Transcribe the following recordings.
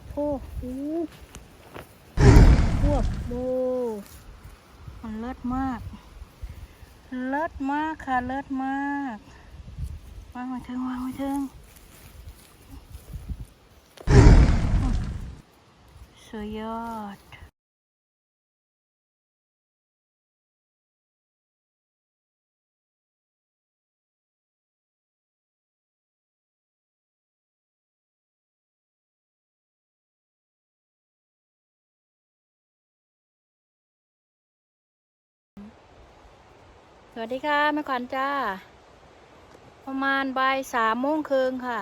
ดโพอู้พวกโบมันเลิศมาก เลิศมากค่ะ เลิศมาก วางไว้เถิงวางไว้เถิงสุดยอด วัสดีค่ะแม่ขวัญจ้า ประมาณบ่ายสามโมงครึ่งค่ะ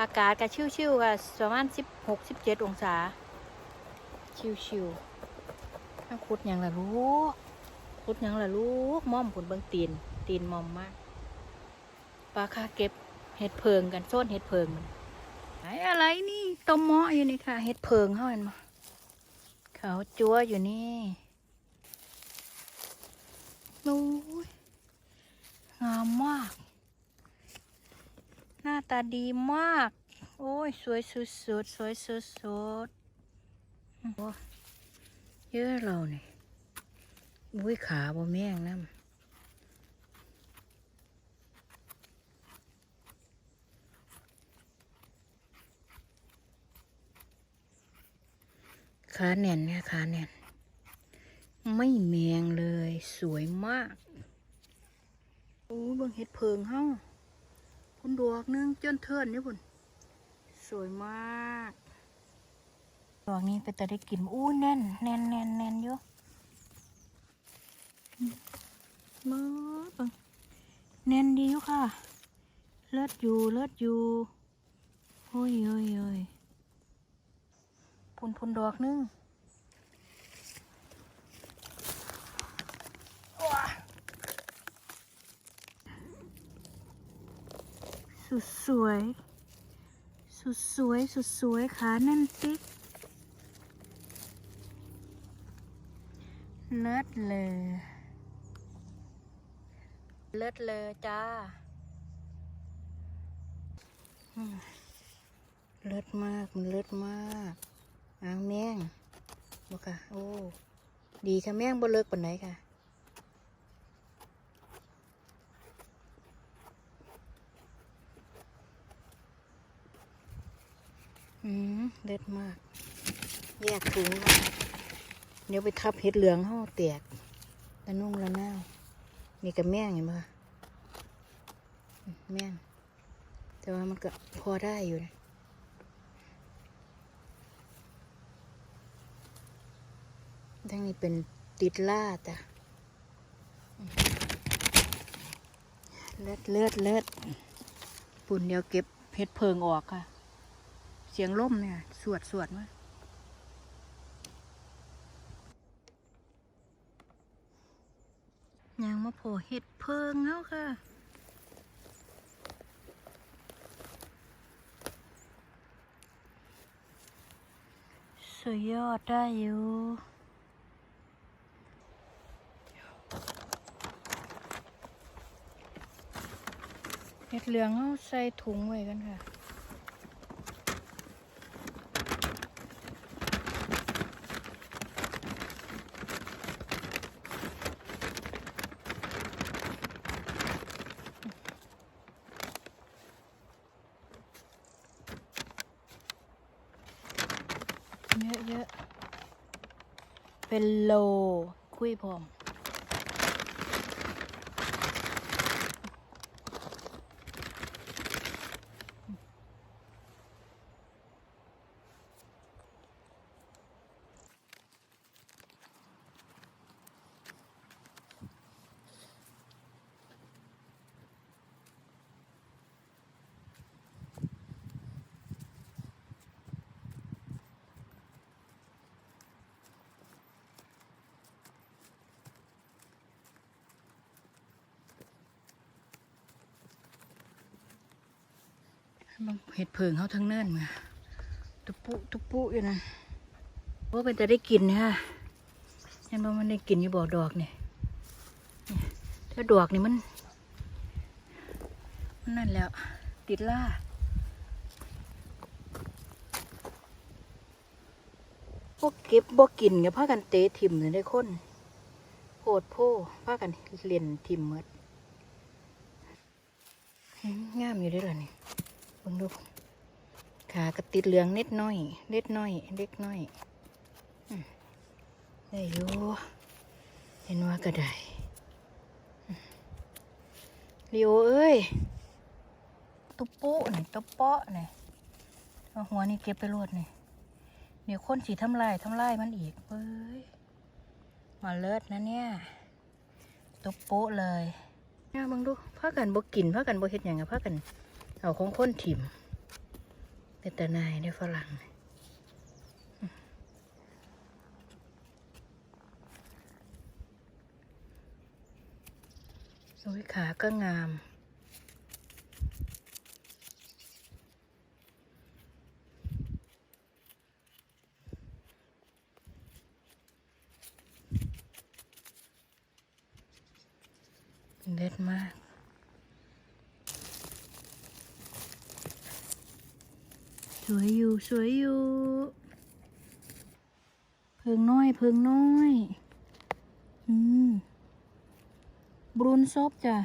อากาศก็ชิวๆค่ะประมาณสิบหกสิบเจ็ดองศา ชิวๆถ้าขุดยังล่ะลูกขุดยังล่ะลูกม่อมขุดเบางตีนตีนม่อมมากปลาคาเก็บเห็ดเพิงกันโซนเห็ดเพิงมันไอ้อะไรนี่ต้มหม้ออยู่นี่ค่ะ เห็ดเพิงเขาเห็นมาเขาจัวอยู่นี่ โอ้ยงามมาก หน้าตาดีมาก โอ้ย สวยสุดสุดสวยสุดสุดโอ้เยอะเราเนี่ยอุ้ยขาบ่แม่งน้ำขาแน่นเนี่ยขาแน่น ไม่แมงเลย สวยมากโอ้บิ่งเห็ดเพิงเฮาพุ่นดอกนึงจนเทินนี่พุ่นสวยมากดอกนี้เป็นแต่ได้กินอู้แน่นแน่นแน่นแน่นอยู่มาเบิ่งแน่นดีอยู่ค่ะ เลิศอยู่เลิศอยู่โอ้ยโอ้ยโอ้ยพุ่นพุ่นดอกนึง สุดสวย สุดสวย สุดสวยขาแน่นติ๊กเลิศเลยเลิศเลยจ้าเลิศมาก มันเลิศมากอ้าวแม่งบ่ค่ะ โอ้ ดีค่ะแม่งบ่เลิกปานไหนค่ะ อืมเด็ดมาก แยกถุงเดี๋ยวไปทับเห็ดเหลืองห่อแตกละนุ่งละน่าวนี่กับแม่งเห็นปะอืมแม่งแต่ว่ามันก็พอได้อยู่นะทั้งนี้เป็นติดล่าจ้ะเลือดเลือดเลือดปุ่นเดี๋ยวเก็บเห็ดเพิงออกค่ะ เสียงล่มเนี่ย สวดสวดมายังมาโผล่เห็ดเพิงแล้วค่ะสุดยอดได้อยู่เห็ดเหลืองเอาใส่ถุงไว้กันค่ะ เยอะเยอะๆ เป็นโล คุยพร้อม บางเห็ดเพิงเขาทั้งเนิ่นมาตุปุตุปุอยู่นะว่าเป็นจะได้กินเนี่ยเห็นว่ามันได้กินอยู่บ่อดอกเนี่ยนี่ถ้าดอกนี่มัน มันนั่นแล้ว ติดล่าบ่เก็บบ่กินกับพากันเตะถิ่มเลยได้คนโหดโพพากันเล่นถิ่มหมดอืมงามอยู่เด้อล่ะนี่ เบิ่งดูขากระติดเหลืองนิดหน้อยเล็ดน้อยเล็กน้อยได้อยู่เห็นว่าก็ได้อืมลีโอเอ้ยตุ๊ปุ๊นี่ตุ๊เปาะนี่เอาหัวนี่เก็บไปรวดนี่เดี๋ยวคนสีทำลายทำลายมันอีกเฮ้ยมาเลิศนะเนี่ยตุ๊ปุ๊เลยเนี่ยมึงดูพากันบกินพากันบ่เฮ็ดหยังอะพากัน เอาของคนถิ่มเป็นตนายได้ฝรั่งนี่โอ้ยขาก็งามเด็ดมาก วยอยู่สวยอยู่ เพิงน้อยเพิงน้อย อืมบรูนซบจ้ะ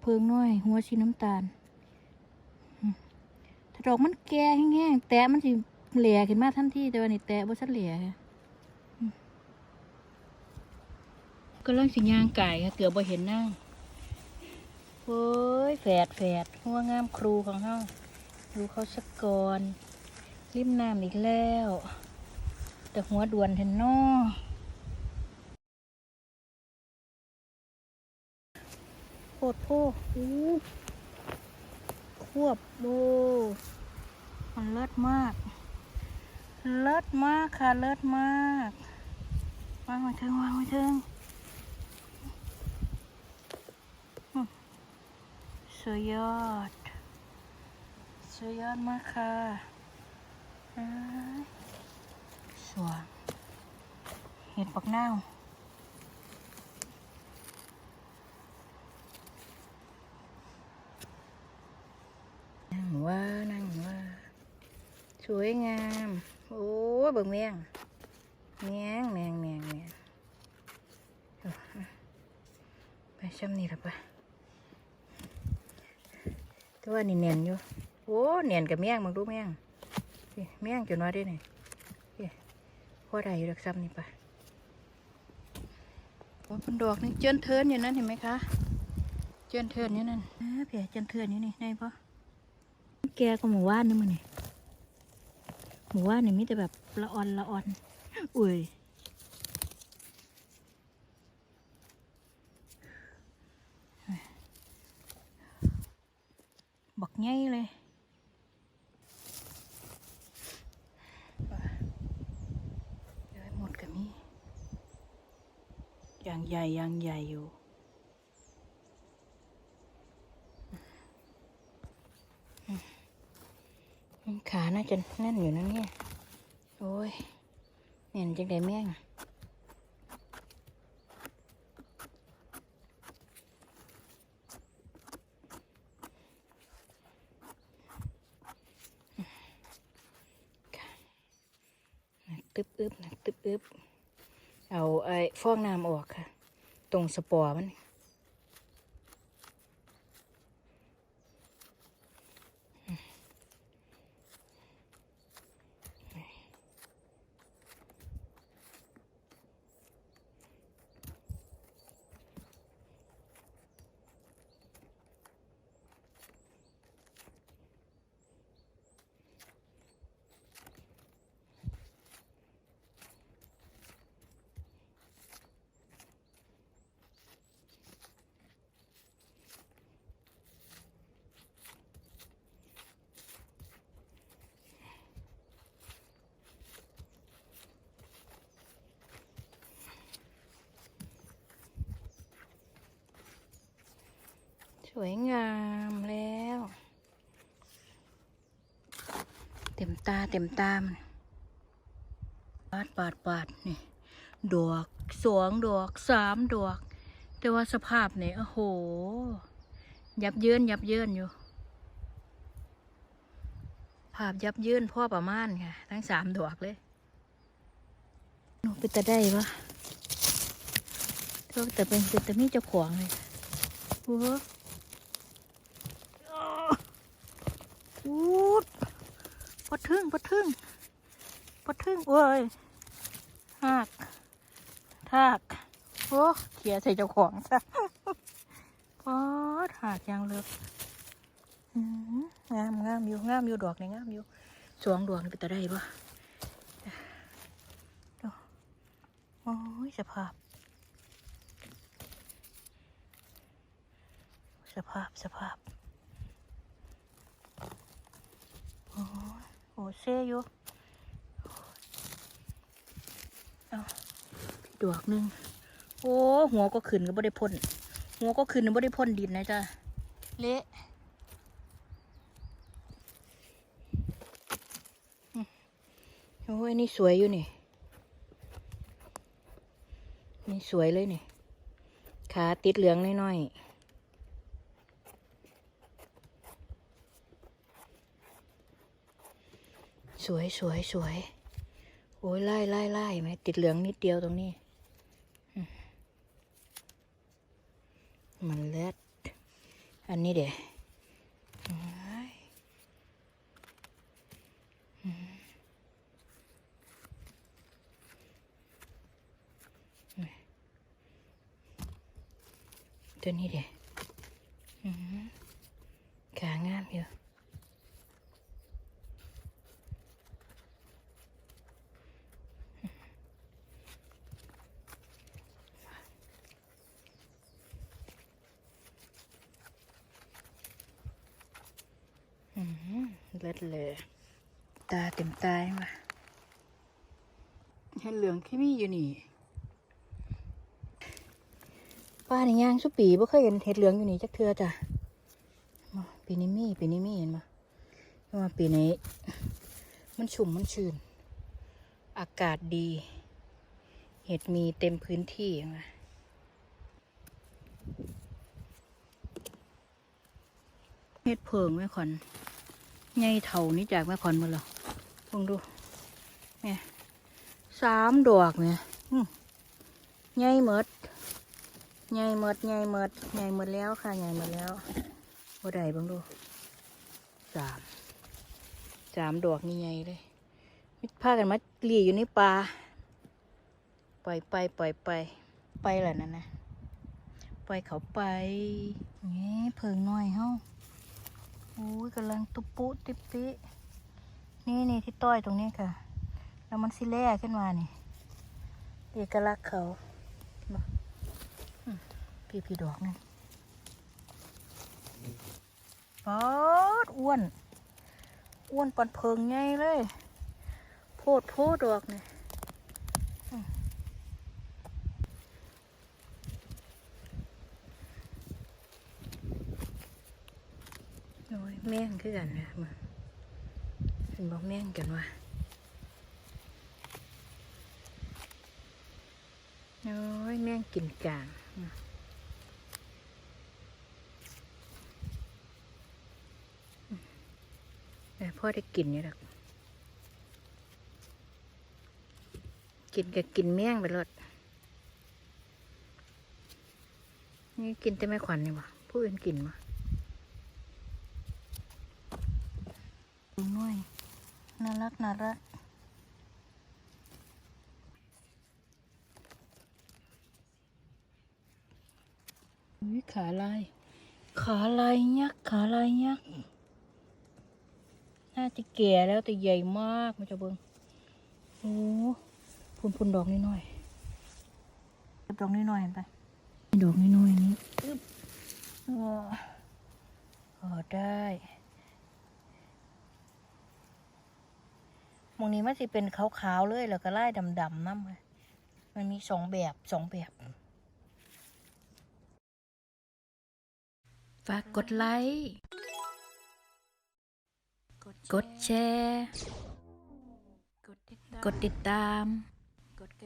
เพิงน้อย หัวชีน้ำตาลถ้าดอกมันแก่แห้งๆ แตะมันสิเหลี่ยขึ้นมาทันทีแต่ว่านี่แตะบ่ชัดเหลี่ยก็เรื่องสิยางไก่ค่ะเกือบบ่เห็นนั่งโอ้ยแฝดแฝดหัวงามครูของเฮา ดูเขาสักก่อนริมน้ำอีกแล้ว แต่หัวด่วนเห็นนอโคตรโพอู้ควบโบมันเลิศมาก เลิศมากค่ะ เลิศมาก วางไว้เถิงวางไว้เถิงสุดยอด สุดยอดมากค่ะสวยเห็ดปักนานั่งว่านั่งว่า สวยงาม โอ้ยเบิ่งเมียงเมียงแมงแมงแมงเอาไปช่ำนี่ละปะแต่ว่านี่เนียนอยู่ อ้เนียนกับเมียงมึงดูเมียงนี่เมียงจนน้อยด้วยนี่นี่พอได้อยู่ดักซ้ำนี่ปะโอ้เป็นดอกนี่เจินเทินอยู่นั่นเห็นไหมคะ เจินเทินอยู่นั่นอ่าเพียเจินเทินอยู่นี่ได้ปะแกก็หมู่ว่านนี่มันนี่หมูว่าเนี่ยมีแต่แบบละอ่อนละอ่อนอุ้ยบักใหญ่เลยเดี๋ยวให้หมดกับมี อย่างใหญ่อย่างใหญ่อยู่ ขาน่าจะแน่นอยู่นะเนี่ย โอ้ยแน่นจังไดแม่งตึบอึบนักตึบอึบ เอาไอ้ฟองน้ำออกค่ะ ตรงสปอร์มัน วยงามแล้ว เต็มตาเต็มตามนปาดปาดปาดนี่ ดอกสองดอกสามดอก แต่ว่าสภาพเนี่ยโอ้โห ยับเยินยับเยินอยู่ ภาพยับเยินพ่อประมาณค่ะ ทั้งสามดอกเลยหนูเป็นตาได้ปะเท่าแต่เป็นแต่ไมีเจ้าของเลยโอ้โห อูดปทึ่งปะทึ่งปะทึ่งโอ้ยหากทากโอ้เขี่ยใส่เจ้าของซะปอดหากยางเลือกงามงามอยู่งามอยู่ดอกในงามอยู่สองดอกนี่เป็นตาได้ปะโอ้ยสภาพ สภาพสภาพ โอ้โอ้เซ่อยู่เอาดอกหนึ่งโอ้หัวก็ขึ้นก็บ่ได้พ่นหัวก็ขึ้นก็บ่ได้พ่นดินนะจ๊ะเละอืมโอ้ยนี่สวยอยู่นี่นี่สวยเลยนี่ขาติดเหลืองน้อยๆ สวยสวยสวยโอ้ยไล่ไล่ไล่ไหมติดเหลืองนิดเดียวตรงนี้มมันเล็ดอันนี้เดี๋ยวตัวนี้เดี๋ยวอื้อหือขางามอยู่ อืม เลิศเลยตาเต็มตายมาเห็นเหลืองขี้มีอยู่นี่ป้าในย่างสุปีบ่เคยเห็นเห็ดเหลืองอยู่นี่จักเทือจ้ะมาปีนี้มีปีนี้มีเห็นมาว่าปีนี้ มันชุ่มมันชื้นอากาศดี เห็ดมีเต็มพื้นที่มาเห็ดเพิงแม่ขอน ใหญ่เท่านี้จากแม่ขอนมาแล้วลองดูเนี่ยสามดอกเนี่ยใหญ่หมดใหญ่หมดใหญ่หมดใหญ่หมดแล้วค่ะใหญ่หมดแล้วบ่ได้เบังดูสามสามดอกนี่ใหญ่เลยมิพากันมาเกลี่ยอยู่ในป่าปล่อยไปปล่อยไปไปแหละนั่นนะปล่อยเขาไปนี่เพิงน้อยเฮา อ้ยกำลังตุปุติปินี่นี่ที่ต้อยตรงนี้ค่ะ แล้วมันสิแล่ขึ้นมานี่เอกลักษณ์เขาพี่พี่ดอกนั่นป๊อดอ้วน อ้วนปันเพิงไงเลย โพดโพดดอกนี่ โอ้ยแม่งคือกันนะมาเป็นบอกแม่งกันว่าโอ้ยแม่งกินกลางแต่พ่อได้กินอยู่หรอกกินกับกินเมี่ยงไปรดนี่กินแต่ไม่ขวัญนี่วะผู้อื่นกินวะน้อย น่ารักน่ารักอุ๊ยขาลาย ขาลายยักษ์ขาลายยักษ์น่าจะแก่แล้วแต่ใหญ่มากมันจะเบิงโอ้พุนพุนดอกนิดหน่อยเก็บดอกนิดหน่อยไปดอกนิดหน่อยนี้อึ๊บอ๋ออ๋อได้ มองนี้มันสิเป็นขาวๆเลยแล้วก็ไล่ดำๆน้ำมันมีสองแบบสองแบบ ฝากกดไลค์ กดแชร์ กดติดตาม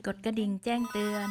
กดกระดิ่งแจ้งเตือน